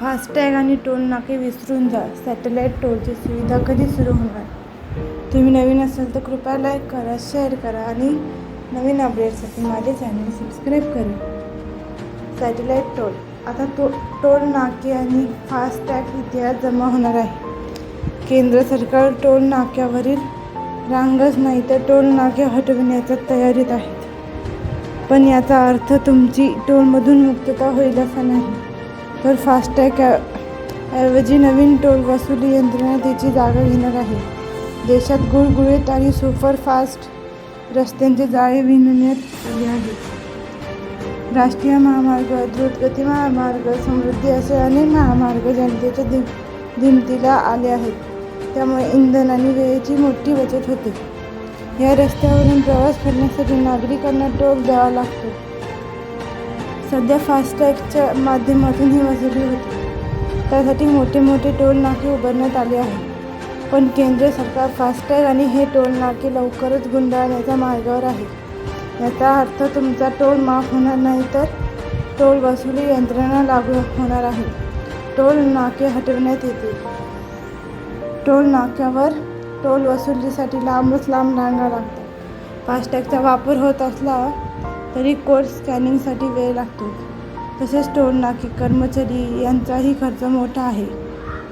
FASTag आणि toll नाके विसरून जा. सॅटेलाईट टोलची सुविधा कधी सुरू होणार? तुम्ही नवीन असाल तर कृपया लाईक करा शेअर करा आणि नवीन अपडेटसाठी माझे चॅनल सबस्क्राईब करा. Satellite toll. आता तो टोल नाके आणि फास्टॅग इतिहास जमा होणार आहे. केंद्र सरकार टोल नाक्यावरील रांगच नाही तर टोल नाके हटविण्याच्या तयारीत आहेत पण याचा अर्थ तुमची टोलमधून मुक्तता होईल असा नाही. तर फास्टॅग ऐवजी नवीन टोल वसुली यंत्रणा त्याची जागा घेणार आहे. देशात गुळगुळीत आणि सुपरफास्ट रस्त्यांचे जाळे विणण्यात आले आहे. राष्ट्रीय महामार्ग द्रुतगती महामार्ग समृद्धी असे अनेक महामार्ग जनतेच्या दि दिमतीला आले आहेत. त्यामुळे इंधन आणि वेळेची मोठी बचत होते. या रस्त्यावरून प्रवास करण्यासाठी नागरिकांना टोल द्यावा लागतो. सध्या फास्टॅगच्या माध्यमातून ही वसुली होते. त्यासाठी मोठे मोठे टोल नाके उभारण्यात आले आहे पण केंद्र सरकार फास्टॅग आणि हे टोल नाके लवकरच गुंडाळण्याच्या मार्गावर आहे. याचा अर्थ तुमचा टोल माफ होणार नाही तर टोल वसुली यंत्रणा लागू होणार आहे. टोल नाके हटवण्यात येते टोल नाक्यावर टोल वसुलीसाठी लांबच लांब रांगा लागतात. फास्टॅगचा वापर होत असला तरी कोड स्कॅनिंगसाठी वेळ लागतो. तसेच टोल नाके कर्मचारी यांचाही खर्च मोठा आहे.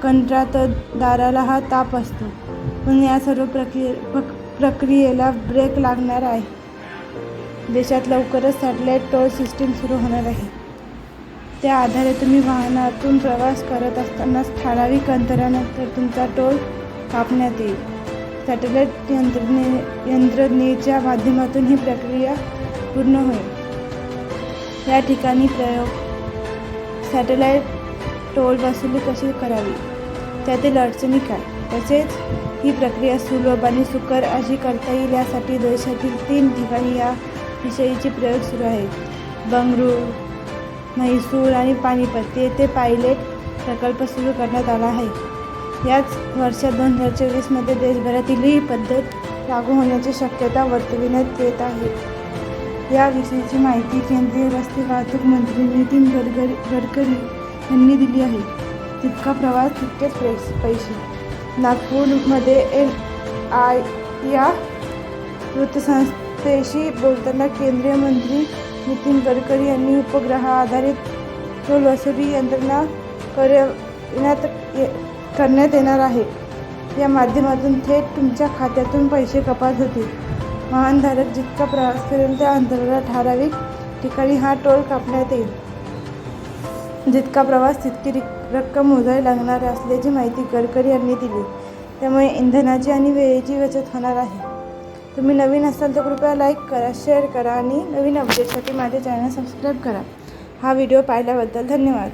कंत्राटदाराला हा ताप असतो. पण या सर्व प्रक्रिये प्रक प्रक्रियेला ब्रेक लागणार आहे. देशात लवकरच सॅटेलाईट टोल सिस्टीम सुरू होणार आहे. त्या आधारे तुम्ही वाहनातून प्रवास करत असताना ठराविक अंतरानंतर तुमचा टोल कापण्यात येईल. सॅटेलाईट यंत्रणे यंत्रणेच्या माध्यमातून ही प्रक्रिया पूर्ण होईल. या ठिकाणी प्रयोग. सॅटेलाईट टोल वसुली कशी करावी? त्यातील अडचणी काय? तसेच ही प्रक्रिया सुलभ आणि सुकर अशी करता येईल यासाठी देशातील तीन ठिकाणी या विषयीचे प्रयोग सुरू आहेत. बंगळूर म्हैसूर आणि पानिपत येथे पायलट प्रकल्प सुरू करण्यात आला आहे. याच वर्षात दोन हजार चोवीसमध्ये देशभरातील ही पद्धत लागू होण्याची शक्यता वर्तविण्यात येत आहे. याविषयीची माहिती केंद्रीय रस्ते वाहतूक मंत्री नितीन गडकरी गडकरी यांनी दिली आहे. तितका प्रवास तितकेच पैस पैसे. नागपूरमध्ये एल आय या वृत्तसंस्थेशी बोलताना केंद्रीय मंत्री नितीन गडकरी यांनी उपग्रह आधारित टोल वसुली यंत्रणा करण्यात ये- करण्यात येणार आहे. या माध्यमातून थेट तुमच्या खात्यातून पैसे कपात होतील. वाहनधारक जितका प्रवास करेल त्या अंतराला ठराविक ठिकाणी हा टोल कापण्यात येईल. जितका प्रवास तितकी रिक- रक्कम मोजावी लागणार असल्याची माहिती गडकरी यांनी दिली. त्यामुळे इंधनाची आणि वेळेची बचत होणार आहे. तुम्ही नवीन असाल तर कृपया लाईक करा शेअर करा आणि नवीन अपडेटसाठी माझे चॅनल सबस्क्राईब करा. हा व्हिडिओ पाहिल्याबद्दल धन्यवाद.